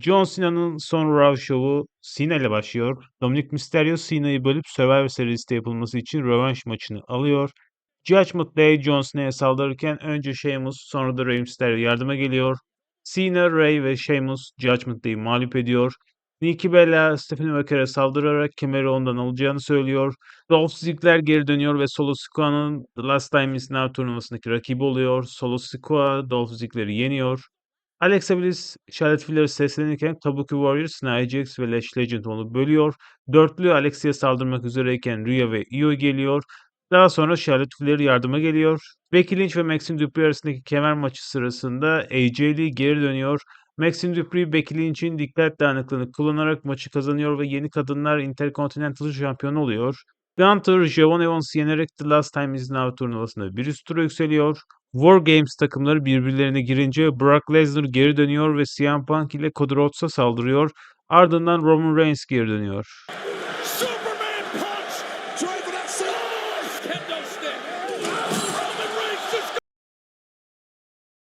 John Cena'nın son Raw şovu Cena ile başlıyor. Dominic Mysterio Cena'yı bölüp Survivor Series'te yapılması için rövanş maçını alıyor. Judgment Day John Cena'ya saldırırken önce Sheamus sonra da Rey Mysterio yardıma geliyor. Cena, Rey ve Sheamus Judgment Day'i mağlup ediyor. Nikki Bella Stephanie Baker'e saldırarak kemeri ondan alacağını söylüyor. Dolph Ziggler geri dönüyor ve Solo Sikoa'nın The Last Time Is Now turnuvasındaki rakibi oluyor. Solo Sikoa Dolph Ziggler'i yeniyor. Alexa Bliss, Charlotte Flair'e seslenirken Kabuki Warriors, Nia Jax ve Lash Legend onu bölüyor. Dörtlü Alexa'ya saldırmak üzereyken Rhea ve Io geliyor. Daha sonra Charlotte Flair yardıma geliyor. Becky Lynch ve Maxine Dupri arasındaki kemer maçı sırasında AJ Lee geri dönüyor. Maxine Dupri, Becky Lynch'in dikkat dağınıklığını kullanarak maçı kazanıyor ve yeni kadınlar Intercontinental şampiyonu oluyor. Gunter, Javon Evans yenerek The Last Time Is Now turnuvasında bir üst tura yükseliyor. War Games takımları birbirlerine girince Brock Lesnar geri dönüyor ve CM Punk ile Cody Rhodes'a saldırıyor. Ardından Roman Reigns geri dönüyor. Superman punch!